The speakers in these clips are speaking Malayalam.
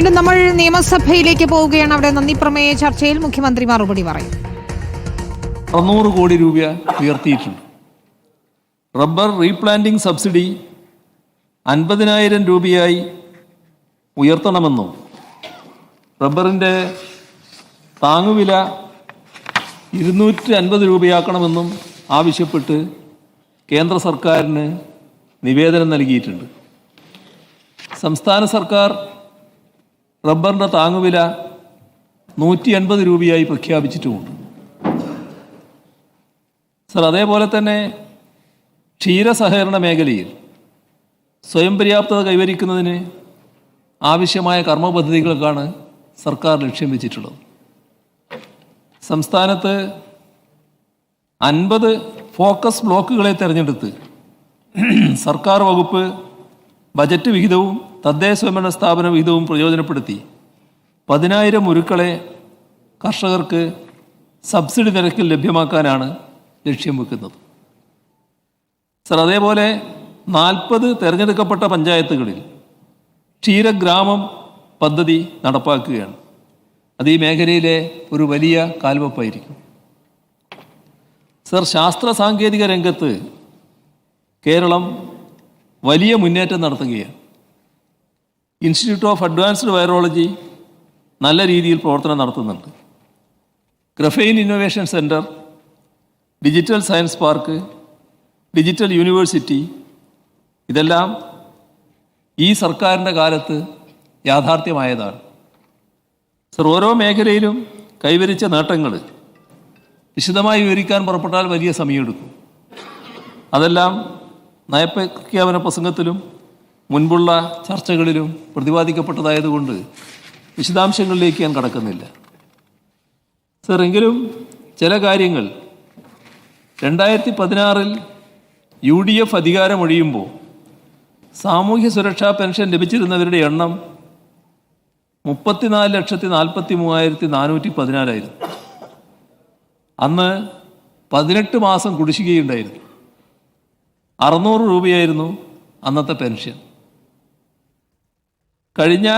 വീണ്ടും നമ്മൾ നിയമസഭയിലേക്ക് പോവുകയാണ്. അവിടെ നന്ദി പ്രമേയ ചർച്ചയിൽ മുഖ്യമന്ത്രി മറുപടി പറയും. അറുന്നൂറ് കോടി രൂപ ഉയർത്തിയിട്ടുണ്ട്. റബ്ബർ റീപ്ലാന്റിംഗ് സബ്സിഡി അൻപതിനായിരം രൂപയായി ഉയർത്തണമെന്നും റബ്ബറിന്റെ താങ്ങുവില ഇരുന്നൂറ്റി അൻപത് രൂപയാക്കണമെന്നും ആവശ്യപ്പെട്ട് കേന്ദ്ര സർക്കാരിന് നിവേദനം നൽകിയിട്ടുണ്ട്. സംസ്ഥാന സർക്കാർ റബ്ബറിന്റെ താങ്ങുവില നൂറ്റി എൺപത് രൂപയായി പ്രഖ്യാപിച്ചിട്ടുമുണ്ട്. സർ അതേപോലെ തന്നെ ക്ഷീരസഹകരണ മേഖലയിൽ സ്വയം പര്യാപ്തത കൈവരിക്കുന്നതിന് ആവശ്യമായ കർമ്മ പദ്ധതികൾക്കാണ് സർക്കാർ ലക്ഷ്യം വെച്ചിട്ടുള്ളത്. സംസ്ഥാനത്ത് അൻപത് ഫോക്കസ് ബ്ലോക്കുകളെ തിരഞ്ഞെടുത്ത് സർക്കാർ വകുപ്പ് ബജറ്റ് വിഹിതവും തദ്ദേശ സ്വയംഭരണ സ്ഥാപന വിഹിതവും പ്രയോജനപ്പെടുത്തി. പതിനായിരം ഉരുക്കളെ കർഷകർക്ക് സബ്സിഡി നിരക്കിൽ ലഭ്യമാക്കാനാണ് ലക്ഷ്യം വെക്കുന്നത്. സർ അതേപോലെ നാൽപ്പത് തിരഞ്ഞെടുക്കപ്പെട്ട പഞ്ചായത്തുകളിൽ ക്ഷീരഗ്രാമം പദ്ധതി നടപ്പാക്കുകയാണ്. അത് ഈ മേഖലയിലെ ഒരു വലിയ കാൽവെപ്പായിരിക്കും. സർ ശാസ്ത്ര സാങ്കേതിക രംഗത്ത് കേരളം വലിയ മുന്നേറ്റം നടത്തുകയാണ്. ഇൻസ്റ്റിറ്റ്യൂട്ട് ഓഫ് അഡ്വാൻസ്ഡ് വൈറോളജി നല്ല രീതിയിൽ പ്രവർത്തനം നടത്തുന്നുണ്ട്. Graphene innovation centre digital science park digital university ഇതെല്ലാം ഈ സർക്കാരിന്റെ കാലത്ത് യാഥാർത്ഥ്യമായതാണ്. സർ ഓരോ മേഖലയിലും കൈവരിച്ച നേട്ടങ്ങൾ വിശദമായി വിവരിക്കാൻ പുറപ്പെട്ടാൽ വലിയ സമയമെടുക്കും. അതെല്ലാം നയപ്രഖ്യാപന പ്രസംഗത്തിലും മുൻപുള്ള ചർച്ചകളിലും പ്രതിപാദിക്കപ്പെട്ടതായതുകൊണ്ട് വിശദാംശങ്ങളിലേക്ക് ഞാൻ കടക്കുന്നില്ല. സർ എങ്കിലും ചില കാര്യങ്ങൾ. രണ്ടായിരത്തി പതിനാറിൽ യു ഡി എഫ് അധികാരമൊഴിയുമ്പോൾ സാമൂഹ്യ സുരക്ഷാ പെൻഷൻ ലഭിച്ചിരുന്നവരുടെ എണ്ണം മുപ്പത്തിനാല് ലക്ഷത്തി നാൽപ്പത്തി മൂവായിരത്തി നാനൂറ്റി പതിനാലായിരുന്നു അന്ന് പതിനെട്ട് മാസം കുടിശ്ശികയുണ്ടായിരുന്നു. അറുന്നൂറ് രൂപയായിരുന്നു അന്നത്തെ പെൻഷൻ. കഴിഞ്ഞ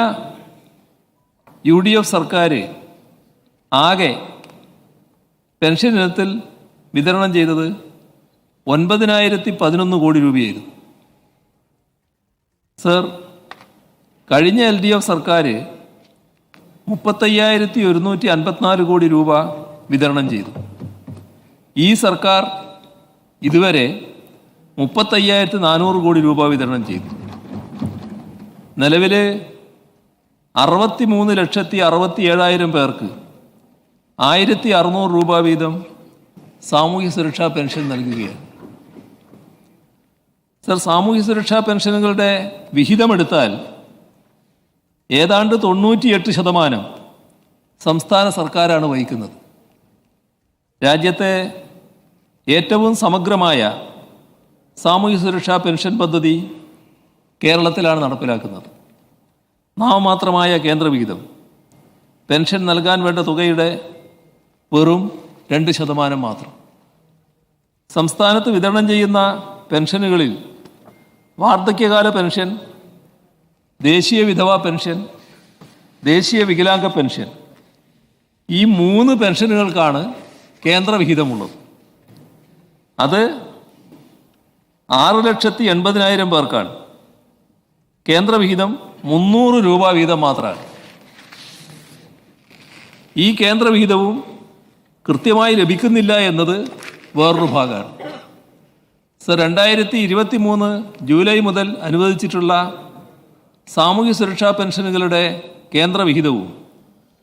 യു ഡി എഫ് സർക്കാർ ആകെ പെൻഷൻ ഇനത്തിൽ വിതരണം ചെയ്തത് ഒൻപതിനായിരത്തി പതിനൊന്ന് കോടി രൂപയായിരുന്നു. സർ കഴിഞ്ഞ എൽ ഡി എഫ് സർക്കാർ മുപ്പത്തയ്യായിരത്തി ഒരുന്നൂറ്റി അൻപത്തിനാല് കോടി രൂപ വിതരണം ചെയ്തു. ഈ സർക്കാർ ഇതുവരെ മുപ്പത്തയ്യായിരത്തി നാനൂറ് കോടി രൂപ വിതരണം ചെയ്തു. നിലവിൽ അറുപത്തി മൂന്ന് ലക്ഷത്തി അറുപത്തി ഏഴായിരം പേർക്ക് ആയിരത്തി അറുന്നൂറ് രൂപ വീതം സാമൂഹ്യ സുരക്ഷാ പെൻഷൻ നൽകുകയാണ്. സർ സാമൂഹ്യ സുരക്ഷാ പെൻഷനുകളുടെ വിഹിതമെടുത്താൽ ഏതാണ്ട് തൊണ്ണൂറ്റിയെട്ട് ശതമാനം സംസ്ഥാന സർക്കാരാണ് വഹിക്കുന്നത്. രാജ്യത്തെ ഏറ്റവും സമഗ്രമായ സാമൂഹ്യ സുരക്ഷാ പെൻഷൻ പദ്ധതി കേരളത്തിലാണ് നടപ്പിലാക്കുന്നത്. നാമമാത്രമായ കേന്ദ്രവിഹിതം. പെൻഷൻ നൽകാൻ വേണ്ട തുകയുടെ വെറും രണ്ട് ശതമാനം മാത്രം. സംസ്ഥാനത്ത് വിതരണം ചെയ്യുന്ന പെൻഷനുകളിൽ വാർദ്ധക്യകാല പെൻഷൻ ദേശീയ വിധവാ പെൻഷൻ ദേശീയ വികലാംഗ പെൻഷൻ ഈ മൂന്ന് പെൻഷനുകൾക്കാണ് കേന്ദ്രവിഹിതമുള്ളത്. അത് ആറ് ലക്ഷത്തി എൺപതിനായിരം പേർക്കാണ്. കേന്ദ്രവിഹിതം മുന്നൂറ് രൂപ വീതം മാത്രമാണ്. ഈ കേന്ദ്രവിഹിതവും കൃത്യമായി ലഭിക്കുന്നില്ല എന്നത് വേറൊരു ഭാഗമാണ്. സർ രണ്ടായിരത്തി ഇരുപത്തി മൂന്ന് ജൂലൈ മുതൽ അനുവദിച്ചിട്ടുള്ള സാമൂഹ്യ സുരക്ഷാ പെൻഷനുകളുടെ കേന്ദ്രവിഹിതവും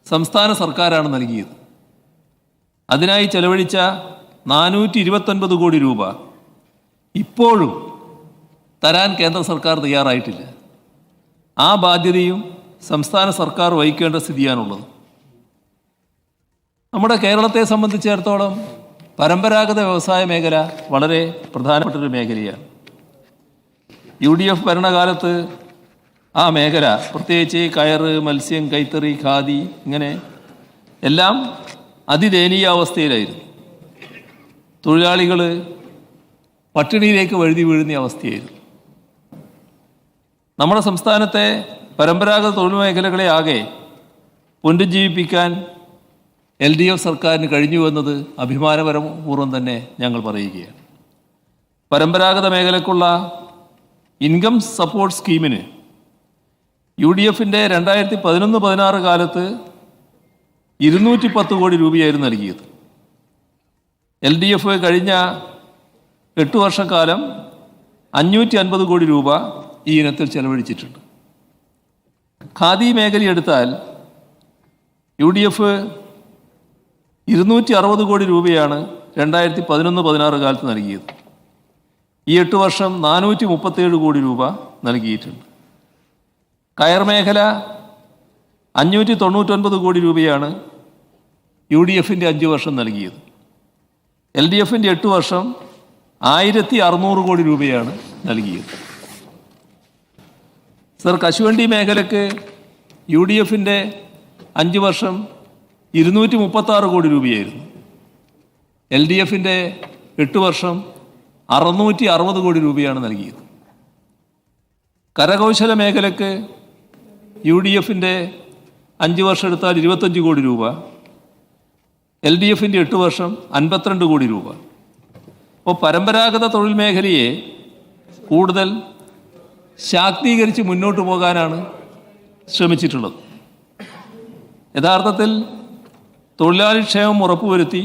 സംസ്ഥാന സർക്കാരാണ് നൽകിയത്. അതിനായി ചെലവഴിച്ച നാനൂറ്റി ഇരുപത്തൊൻപത് കോടി രൂപ ഇപ്പോഴും തരാൻ കേന്ദ്ര സർക്കാർ തയ്യാറായിട്ടില്ല. ആ ബാധ്യതയും സംസ്ഥാന സർക്കാർ വഹിക്കേണ്ട സ്ഥിതിയാണുള്ളത്. നമ്മുടെ കേരളത്തെ സംബന്ധിച്ചിടത്തോളം പരമ്പരാഗത വ്യവസായ മേഖല വളരെ പ്രധാനപ്പെട്ടൊരു മേഖലയാണ്. യു ഡി എഫ് ഭരണകാലത്ത് ആ മേഖല പ്രത്യേകിച്ച് കയറ് മത്സ്യം കൈത്തറി ഖാദി ഇങ്ങനെ എല്ലാം അതിദയനീയാവസ്ഥയിലായിരുന്നു തൊഴിലാളികൾ പട്ടിണിയിലേക്ക് വഴുതി വീഴുന്ന അവസ്ഥയായിരുന്നു. നമ്മുടെ സംസ്ഥാനത്തെ പരമ്പരാഗത തൊഴിൽ മേഖലകളെ ആകെ പുനരുജ്ജീവിപ്പിക്കാൻ എൽ ഡി എഫ് സർക്കാരിന് കഴിഞ്ഞു എന്നത് അഭിമാനപരപൂർവം തന്നെ ഞങ്ങൾ പറയുകയാണ്. പരമ്പരാഗത മേഖലക്കുള്ള ഇൻകം സപ്പോർട്ട് സ്കീമിന് യു ഡി എഫിന്റെ രണ്ടായിരത്തി പതിനൊന്ന് പതിനാറ് കാലത്ത് ഇരുന്നൂറ്റി പത്ത് കോടി രൂപയായിരുന്നു നൽകിയത്. എൽ ഡി എഫ് കഴിഞ്ഞ എട്ട് വർഷക്കാലം അഞ്ഞൂറ്റി അൻപത് കോടി രൂപ ഈ ഇനത്തിൽ ചെലവഴിച്ചിട്ടുണ്ട്. ഖാദി മേഖല എടുത്താൽ യു ഡി എഫ് ഇരുന്നൂറ്റി അറുപത് കോടി രൂപയാണ് രണ്ടായിരത്തി പതിനൊന്ന് പതിനാറ് കാലത്ത് നൽകിയത്. ഈ എട്ട് വർഷം നാനൂറ്റി മുപ്പത്തേഴ് കോടി രൂപ നൽകിയിട്ടുണ്ട്. കയർ മേഖല അഞ്ഞൂറ്റി തൊണ്ണൂറ്റൊൻപത് കോടി രൂപയാണ് യു ഡി എഫിന്റെ അഞ്ച് വർഷം നൽകിയത്. എൽ ഡി എഫിന്റെ എട്ട് വർഷം ആയിരത്തി അറുന്നൂറ് കോടി രൂപയാണ് നൽകിയത്. സർ കശുവണ്ടി മേഖലയ്ക്ക് യു ഡി എഫിന്റെ അഞ്ച് വർഷം ഇരുന്നൂറ്റി മുപ്പത്താറ് കോടി രൂപയായിരുന്നു. എൽ ഡി എഫിന്റെ എട്ട് വർഷം അറുന്നൂറ്റി അറുപത് കോടി രൂപയാണ് നൽകിയത്. കരകൗശല മേഖലയ്ക്ക് യു ഡി എഫിന്റെ അഞ്ച് വർഷം എടുത്താൽ ഇരുപത്തഞ്ച് കോടി രൂപ. എൽ ഡി എഫിന്റെ എട്ട് വർഷം അൻപത്തിരണ്ട് കോടി രൂപ. അപ്പോൾ പരമ്പരാഗത തൊഴിൽ മേഖലയെ കൂടുതൽ ശാക്തീകരിച്ച് മുന്നോട്ട് പോകാനാണ് ശ്രമിച്ചിട്ടുള്ളത്. യഥാർത്ഥത്തിൽ തൊഴിലാളി ക്ഷേമം ഉറപ്പുവരുത്തി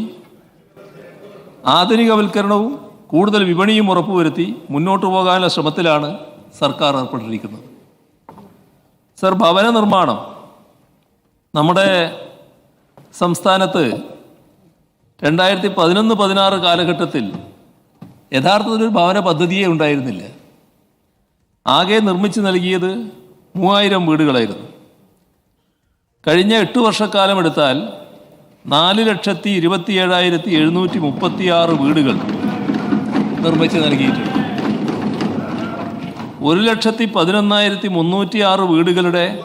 ആധുനികവൽക്കരണവും കൂടുതൽ വിപണിയും ഉറപ്പുവരുത്തി മുന്നോട്ട് പോകാനുള്ള ശ്രമത്തിലാണ് സർക്കാർ ഏർപ്പെട്ടിരിക്കുന്നത്. സർ ഭവന നിർമ്മാണം നമ്മുടെ സംസ്ഥാനത്ത് രണ്ടായിരത്തി പതിനൊന്ന് പതിനാറ് കാലഘട്ടത്തിൽ യഥാർത്ഥത്തിൽ ഒരു ഭവന പദ്ധതിയേ ഉണ്ടായിരുന്നില്ല. ആകെ നിർമ്മിച്ചു നൽകിയത് മൂവായിരം വീടുകളായിരുന്നു. കഴിഞ്ഞ എട്ട് വർഷക്കാലം എടുത്താൽ നാല് ലക്ഷത്തി ഇരുപത്തി ഏഴായിരത്തി എഴുന്നൂറ്റി മുപ്പത്തി ആറ് വീടുകൾ നിർമ്മിച്ച് നൽകിയിട്ടുണ്ട്. ഒരു ലക്ഷത്തി പതിനൊന്നായിരത്തി മുന്നൂറ്റി ആറ് വീടുകളുടെ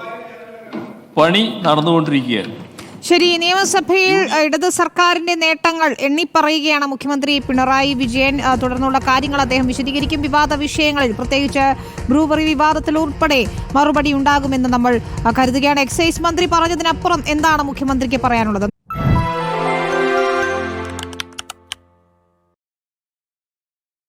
പണി നടന്നുകൊണ്ടിരിക്കുകയാണ്. ശരി നിയമസഭയിൽ ഇടത് സർക്കാരിന്റെ നേട്ടങ്ങൾ എണ്ണിപ്പറയുകയാണ് മുഖ്യമന്ത്രി പിണറായി വിജയൻ. തുടർന്നുള്ള കാര്യങ്ങൾ അദ്ദേഹം വിശദീകരിക്കും. വിവാദ വിഷയങ്ങളിൽ പ്രത്യേകിച്ച് ബ്രൂവറി വിവാദത്തിൽ ഉൾപ്പെടെ മറുപടി ഉണ്ടാകുമെന്ന് നമ്മൾ കരുതുകയാണ്. എക്സൈസ് മന്ത്രി പറഞ്ഞതിനപ്പുറം എന്താണ് മുഖ്യമന്ത്രിക്ക് പറയാനുള്ളത്?